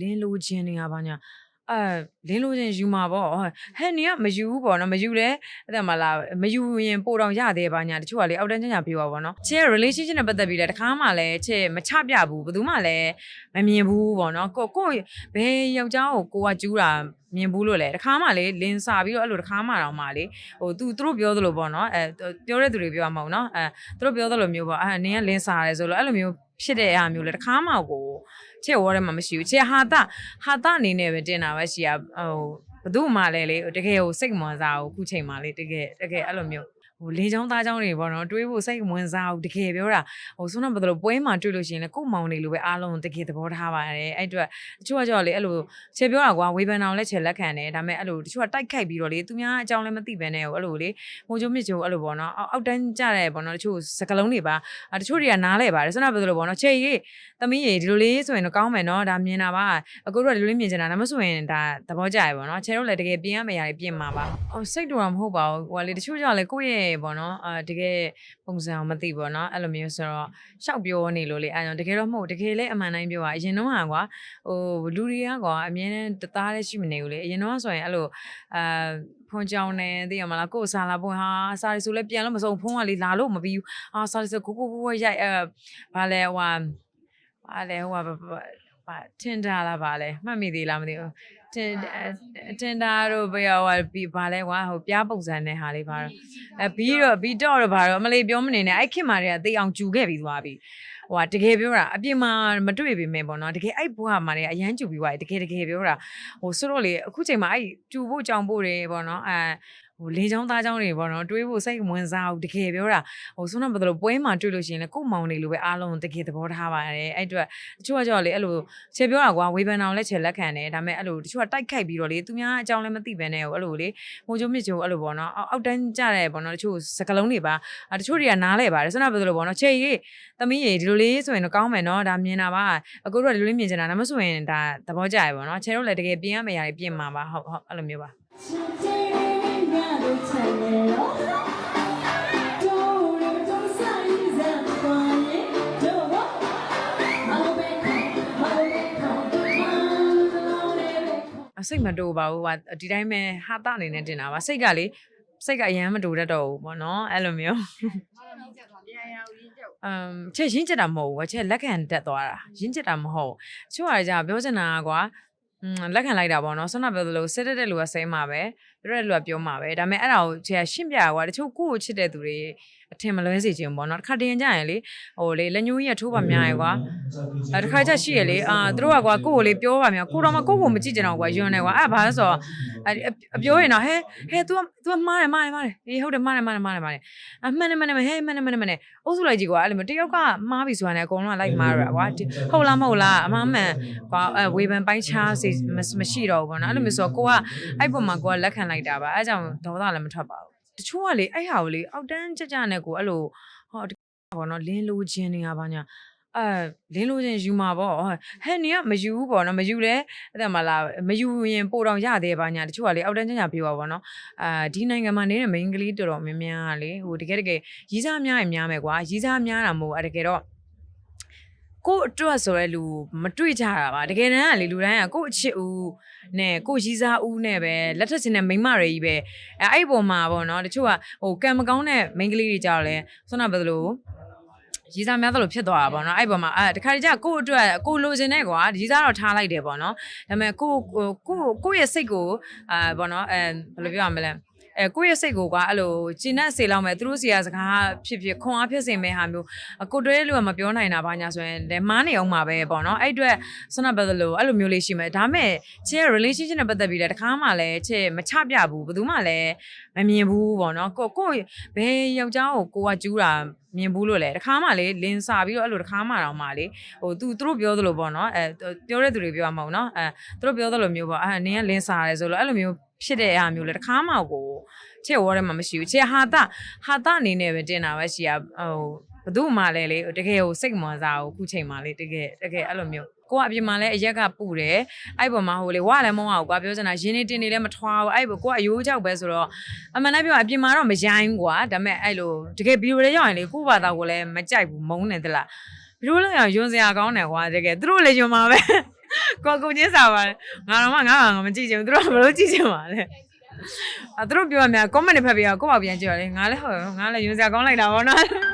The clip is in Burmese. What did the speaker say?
လင်းလိုခြင်းတွေကဘာညာအဲလင်းလိုခြင်းယူမှာပေါ့ဟဲ့နေကမယူဘူးပေါ့နော်မယူလဲအဲ့ဒါမလားမယူရင်ပိုတော့ရသေးဘာညာတချို့ကလေအောက်တန်းချညာပြောပါပေါ့နော်ချဲ relationship နဲ့ပတ်သက်ပြီးလဲတခါမှလည်းချဲမချပြဘူးဘယ်သူမှလည်းမမြင်ဘူးပေါ့နော်ကိုကိုဘယ်ယောက်ျားကိုကိုကကျူးတာမြင်ဘူးလို့လေတခါမှလေလင်းစာပြီးတော့အဲ့လိုတခါမှတော့မှလေဟိုသူသူတို့ပြောသလိုပေါ့နော်အဲပြောတဲ့သူတွေပြောမှာမဟုတ်နော်အဲသူတို့ပြောသလိုမျိုးပေါ့အဲနင်းကလင်းစာရဲဆိုလို့အဲ့လိုမျိုးဖြစ်တဲ့အရာမျိုးလေတခါမှကို ချဲဝေါ်ထဲမှာမရှိဘူးချဲဟာတာဟာတာအနေနဲ့ပဲတင်တာပဲရှိရဟိုဘသူမှလည်းလေတကယ်ကိုစိတ်မဝင်စားဘူးခုချိန်မှလေတကယ်တကယ်အဲ့လိုမျိုး ဟိုလေးချောင်းသားချောင်းတွေပေါ့နော်တွေးဖို့စိတ်ဝင်စားဘူးတကယ်ပြောတာဟိုဆုံးတော့ဘယ်လိုပွဲမှာတွေ့လို့ရှိရင်လေကို့မောင်နေလို့ပဲအားလုံးတကယ်သဘောထားပါတယ်အဲ့အတွက်တချို့ကကြောလေအဲ့လိုခြေပြောတာကွာဝေဖန်အောင်လဲခြေလက်ခံတယ်ဒါပေမဲ့အဲ့လိုတချို့ကတိုက်ခိုက်ပြီးတော့လေသူများအကြောင်းလည်းမသိဘဲနဲ့ဟိုအဲ့လိုလေဟိုချိုမြစ်ချိုအဲ့လိုပေါ့နော်အောက်အောက်တန်းကြတယ်ပေါ့နော်တချို့စကလုံးတွေပါတချို့တွေကနားလဲပါတယ်ဆုံးတော့ဘယ်လိုပေါ့နော်ခြေကြီးသမီးရေဒီလိုလေးဆိုရင်တော့ကောင်းမယ်နော်ဒါမြင်တာပါအကိုတို့ကဒီလိုလေးမြင်ချင်တာဒါမှမဆိုရင်ဒါသဘောကျရပေါ့နော်ခြေတို့လည်းတကယ်ပြင်ရမယ့်ຢာတွေပြင်မှာပါအော်စိတ်တူတာမဟုတ်ပါဘူးဟိုကလေတချို့ကြောင့်လေကိုယ့်ရဲ့ပေါ့နော်အာတကယ်ပုံစံအောင်မသိပေါ့နော်အဲ့လိုမျိုးဆိုတော့ရှောက်ပြောနေလို့လေအဲ့တော့တကယ်တော့မဟုတ်တကယ်လည်းအမှန်တိုင်းပြောတာအရင်တော့ဟာကွာဟိုလူတွေကကွာအမြဲတမ်းတသားလည်းရှိမနေဘူးလေအရင်တော့ဆိုရင်အဲ့လိုအာဖုန်းကြောင်းနေသိရမလားကိုယ်စားလာပွင့်ဟာစားရဆိုလဲပြန်လို့မစုံဖုန်းကလေလာလို့မပြီးဘူးအာစားရဆိုကိုကိုကိုကိုရိုက်အဲဘာလဲဟိုဟာဘာလဲဟိုဟာဘာတင်တာလားဘာလဲမှတ်မိသေးလားမသိဘူး တင်တင်တာတို့ဘယ်ဟိုပြီးဘာလဲကွာဟိုပြားပုံစံနဲ့ဟာလေးပါတော့အဲဘီတော့ဘီတော့တော့ဘာတော့အမလေးပြောမနေနဲ့အဲ့ခင်မာတွေကသိအောင်ဂျူခဲ့ပြီးသွားပြီဟိုတကယ်ပြောတာအပြင်မှာမတွေ့ပေမဲ့ပေါ့နော်တကယ်အဲ့ဘွားမှာလည်းအရန်ကျူပြီးသွားတယ်တကယ်တကယ်ပြောတာဟိုဆိုတော့လေအခုချိန်မှာအဲ့ကျူဖို့ကြောင်ဖို့တွေပေါ့နော်အဲဟိုလေးချောင်းသားချောင်းတွေပေါ့နော်တွေးဖို့စိတ်ဝင်စားဘူးတကယ်ပြောတာဟိုဆုံးတော့ဘယ်လိုပွဲမှာတွေ့လို့ရှိရင်လေကို့မောင်နေလို့ပဲအားလုံးတကယ်သဘောထားပါတယ်အဲ့အတွက်တချို့ကကြောလေအဲ့လိုခြေပြောတာကွာဝေဖန်အောင်လဲခြေလက်ခံတယ်ဒါပေမဲ့အဲ့လိုတချို့ကတိုက်ခိုက်ပြီးတော့လေသူများအကြောင်းလည်းမသိဘဲနဲ့ဟိုအဲ့လိုလေဟိုချိုမြစ်ချိုအဲ့လိုပေါ့နော်အောက်တန်းကြတယ်ပေါ့နော်တချို့စကလုံးတွေပါတချို့တွေကနားလဲပါတယ်ဆုံးတော့ဘယ်လိုပေါ့နော်ခြေကြီးသမီးရေဒီလိုလေးဆိုရင်တော့ကောင်းမယ်နော်ဒါမြင်တာပါအကိုတို့ကဒီလိုလေးမြင်ချင်တာဒါမှမဆိုရင်ဒါသဘောကျရပေါ့နော်ခြေတို့လည်းတကယ်ပြင်ရမယ့်ຢာတွေပြင်မှာပါဟုတ်ဟုတ်အဲ့လိုမျိုးပါ စိတ်မတူပါဘူးဟာဒီတိုင်းပဲဟာတာအနေနဲ့တင်တာပါစိတ်ကလေစိတ်ကအရန်မတူတတ်တော့ဘူးပေါ့နော်အဲ့လိုမျိုးအမ်ချက်ရင်းချက်တာမဟုတ်ဘူးချက်လက်ခံတက်သွားတာရင်းချက်တာမဟုတ်ချို့ဟာじゃပြောချင်တာကွာอืมလက်ခံလိုက်တာပေါ့နော်ဆွမ်းနာပြောသလိုစစ်တဲ့လူကဆဲမှာပဲပြော တဲ့လူကပြောမှာပဲဒါပေမဲ့အဲ့ဒါကိုချက်ရှင်းပြကွာတချို့ကိုယ့်ကိုချစ်တဲ့သူတွေအထင်မလွဲစေခြင်းပေါ့နော်တစ်ခါတည်းကြရင်လေဟိုလေလက်ညှိုးကြီးကထိုးပါများရယ်ကွာအဲတစ်ခါကျရှိရလေအာသူတို့ကကွာကိုယ့်ကိုလေပြောပါများကိုတော့မကိုယ့်ကိုမကြည့်ကြတော့ကွာယွန်းနေကွာအဲ့ဘာလဲဆိုတော့အပြောရင်တော့ဟဲဟဲ तू तू မားတယ်မားတယ်မားတယ်အေးဟုတ်တယ်မားတယ်မားတယ်မားတယ်မားတယ်အမှန်တယ်မှန်တယ်ဟဲမှန်တယ်မှန်တယ်မှန်တယ်အုပ်စုလိုက်ကြည့်ကွာအဲ့လိုမျိုးတယောက်ကမားပြီဆိုတာနဲ့အကုန်လုံးကလိုက်မားရတာကွာဟုတ်လားမဟုတ်လားအမှန်မှန်ကွာအဲဝေဖန်ပိုင်းခြားစီမရှိတော့ဘူးပေါ့နော်အဲ့လိုမျိုးဆိုတော့ကိုကအဲ့ပုံမှာကိုကလက်ခံလိုက်တာပါအဲကြောင့်ဒေါသလည်းမထွက်ပါဘူးတချို့ကလေအဲ့ဟာကိုလေအောက်တန်းကြကြနဲ့ကိုအဲ့လိုဟောဘောနော်လင်းလိုခြင်းတွေကဘာညာအဲလင်းလို့ချင်းယူမှာပေါ့ဟဲ့နေကမယူဘူးပေါ့နော်မယူလဲအဲ့ဒါမလားမယူရင်ပိုတော့ရသေးပါညာတချို့ကလေအောက်တန်းချညာပြောပါပေါ့နော်အာဒီနိုင်ငံမှာနေတဲ့ main ကလေးတော်တော်များများကလေဟိုတကယ်တကယ်ရီးစားများရင်များမယ်ကွာရီးစားများတာမဟုတ်အဲ့တကယ်တော့ ကို့အတွက်ဆိုရဲလူမတွေ့ကြတာပါတကယ်တမ်းကလေလူတိုင်းကကို့အချစ်ဦးနဲ့ကို့ရီးစားဦးနဲ့ပဲလက်ထက်ချင်းနဲ့မိန်းမတွေကြီးပဲအဲအဲ့ပုံမှာပေါ့နော်တချို့ကဟိုကံမကောင်းတဲ့ main ကလေးတွေကြောက်လဲဆွမ်းနာဘယ်လိုရီးစားများသလိုဖြစ်သွားတာပေါ့နော်အဲ့ပေါ်မှာအဲတခါတည်းကျကို့အတွက်ကိုလိုချင်တဲ့ကွာရီးစားတော့ထားလိုက်တယ်ပေါ့နော်ဒါပေမဲ့ကိုကိုကိုရဲ့စိတ်ကိုအာပေါ့နော်အဲဘယ်လိုပြောရမလဲ အဲကိုယ့်ရဲ့စိတ်ကိုကအဲ့လိုကျဉ်တ်စေလောက်မဲ့သူတို့စီကစကားဖြစ်ဖြစ်ခွန်အားဖြစ်စေမဲ့ဟာမျိုးကိုတွဲလူကမပြောနိုင်တာဘာညာဆိုရင်လည်းမားနေအောင်မှာပဲပေါ့နော်အဲ့အတွက်ဆွမ်းနာဘယ်လိုအဲ့လိုမျိုးလေးရှိမယ်ဒါမဲ့ချစ်ရဲ့ relationship နဲ့ပတ်သက်ပြီးလည်းတခါမှလည်းချစ်မချပြဘူးဘယ်သူမှလည်းမမြင်ဘူးပေါ့နော်ကိုကိုဘယ်ယောက်ျားကိုကိုကကျူးတာမြင်ဘူးလို့လေတခါမှလေလင်းစာပြီးတော့အဲ့လိုတခါမှတော့မှလေဟိုသူသူတို့ပြောသလိုပေါ့နော်အဲပြောတဲ့သူတွေပြောမှာမဟုတ်နော်အဲသူတို့ပြောသလိုမျိုးပေါ့အဲနင်းကလင်းစာရဲဆိုလို့အဲ့လိုမျိုး ဖြစ်တဲ့အရာမျိုးလေတခါမှကိုချစ်ဝေါ်ထဲမှာမရှိဘူးချစ်ဟာတာဟာတာအနေနဲ့ပဲတင်တာပဲရှိရဟိုဘသူမှလည်းလေတကယ်ကိုစိတ်မဝင်စားဘူးခုချိန်မှာလေတကယ်တကယ်အဲ့လိုမျိုးကိုကအပြင်မှာလည်းအရက်ကပူတယ်အဲ့ပေါ်မှာဟိုလေဝါလည်းမဟုတ်အောင်ကွာပြောစနာရင်းနေတင်နေလည်းမထွားဘူးအဲ့ပေါ်ကိုကအယိုးကြောက်ပဲဆိုတော့အမှန်တိုင်းပြောအပြင်မှာတော့မရိုင်းဘူးကွာဒါပေမဲ့အဲ့လိုတကယ်ဗီဒီယိုလေးရောက်ရင်လေကိုဘာသာကိုလည်းမကြိုက်ဘူးမုန်းတယ်တလားဗီဒီယိုလေးရောက်ယွန်စရာကောင်းတယ်ကွာတကယ်သူတို့လည်းယွန်မှာပဲ ကိုကိုချင်းစားပါလေငါတော့မှငါကငါမကြည့်ချင်ဘူးသူတို့ကဘယ်လိုကြည့်ချင်ပါလဲအဲသူတို့ပြောရများ comment တွေဖတ်ပြီးတော့ကိုယ့်ဘာပြန်ကြည့်ရလေငါလည်းဟုတ်ငါလည်းယူစရာကောင်းလိုက်တာပေါ့နော်